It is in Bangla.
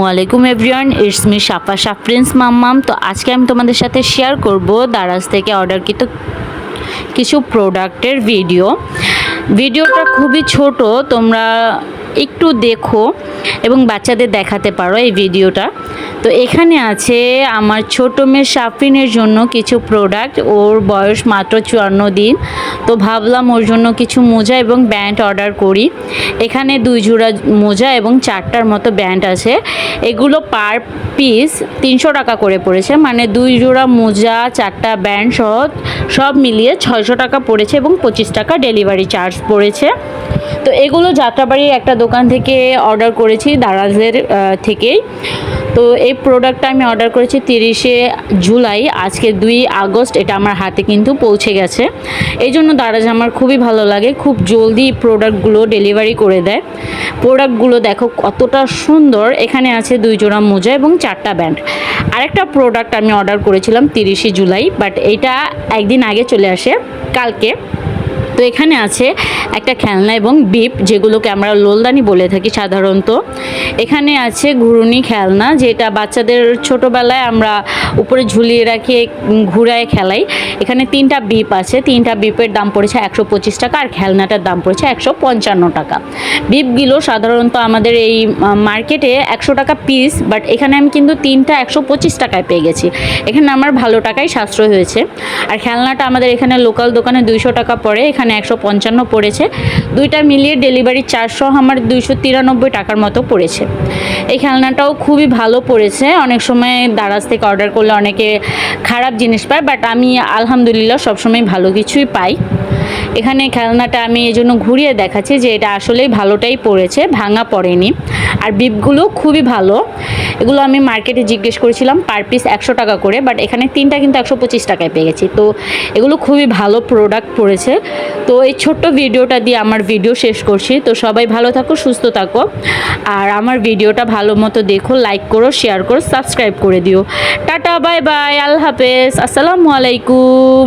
ওয়ালাইকুম এভরিওয়ান, ইটস মি সাফা সাফরিন্স মাম্মাম। তো আজকে আমি তোমাদের সাথে শেয়ার করব দারাজ থেকে অর্ডারকৃত কিছু প্রোডাক্টের ভিডিও ভিডিওটা খুবই ছোট, তোমরা একটু দেখো এবং বাচ্চাদের দেখাতে পারো এই ভিডিওটা তো এখানে আছে আমার ছোট মেয়ে সাফরিনের জন্য কিছু প্রোডাক্ট ওর বয়স মাত্র চুয়ান্ন দিন। তো ভাবলাম ওর জন্য কিছু মোজা এবং ব্যান্ড অর্ডার করি। এখানে দুই জোড়া মোজা এবং চারটার মতো ব্যান্ড আছে। এগুলো পার পিস তিনশো টাকা করে পড়েছে। মানে দুই জোড়া মোজা, চারটা ব্যান্ড সহ সব মিলিয়ে ছয়শো টাকা পড়েছে এবং পঁচিশ টাকা ডেলিভারি চার্জ পড়েছে। তো এগুলো যাত্রাবাড়ির একটা দোকান থেকে অর্ডার করেছি দারাজের থেকেই। তো এই প্রোডাক্টটা আমি অর্ডার করেছি তিরিশে জুলাই, আজকে দুই আগস্ট, এটা আমার হাতে কিন্তু পৌঁছে গেছে। এই জন্য দারাজ আমার খুবই ভালো লাগে, খুব জলদি প্রোডাক্টগুলো ডেলিভারি করে দেয়। প্রোডাক্টগুলো দেখো কতটা সুন্দর, এখানে আছে দুই জোড়া মোজা এবং চারটা ব্যান্ড আরেকটা প্রোডাক্ট আমি অর্ডার করেছিলাম তিরিশে জুলাই বাট এটা একদিন আগে চলে আসে, কালকে। তো এখানে আছে একটা খেলনা এবং বিপ, যেগুলোকে আমরা লোলদানি বলে থাকি সাধারণত। এখানে আছে ঘুরুনি খেলনা, যেটা বাচ্চাদের ছোটোবেলায় আমরা উপরে ঝুলিয়ে রাখি, ঘুরায় খেলাই। এখানে তিনটা বিপ আছে, তিনটা বিপের দাম পড়েছে একশো পঁচিশ টাকা আর খেলনাটার দাম পড়েছে একশো পঞ্চান্ন টাকা। বিপগুলো সাধারণত আমাদের এই মার্কেটে একশো টাকা পিস, বাট এখানে আমি কিন্তু তিনটা একশো পঁচিশ টাকায় পেয়ে গেছি। এখানে আমার ভালো টাকাই সাশ্রয় হয়েছে। আর খেলনাটা আমাদের এখানে লোকাল দোকানে দুইশো টাকা পড়ে এখানে একশো পঞ্চান্ন পড়েছে। দুইটা মিলিয়ে ডেলিভারি চারশো, আমার দুইশো তিরানব্বই টাকার মতো পড়েছে। এই খেলনাটাও খুবই ভালো পড়েছে। অনেক সময় দারাজ থেকে অর্ডার করলে অনেকে খারাপ জিনিস পায় বাট আমি আলহামদুলিল্লাহ সবসময় ভালো কিছুই পাই। এখানে খেলনাটা আমি এই জন্য ঘুরিয়ে দেখাচ্ছি যে এটা আসলেই ভালোটাই পড়েছে, ভাঙা পড়েনি। আর বিপগুলো খুবই ভালো। এগুলো আমি মার্কেটে জিজ্ঞেস করেছিলাম পার পিস একশো টাকা করে বাট এখানে তিনটা কিন্তু একশো পঁচিশ টাকায় পেয়ে গেছি। তো এগুলো খুবই ভালো প্রোডাক্ট পড়েছে। তো এই ছোট্ট ভিডিওটা দিয়ে আমার ভিডিও শেষ করছি। তো সবাই ভালো থাকো, সুস্থ থাকো। আর আমার ভিডিওটা ভালো মতো দেখো লাইক করো শেয়ার করো সাবস্ক্রাইব করে দিও। টাটা বাই বাই আল্লাহ হাফেজ। আসসালামু আলাইকুম।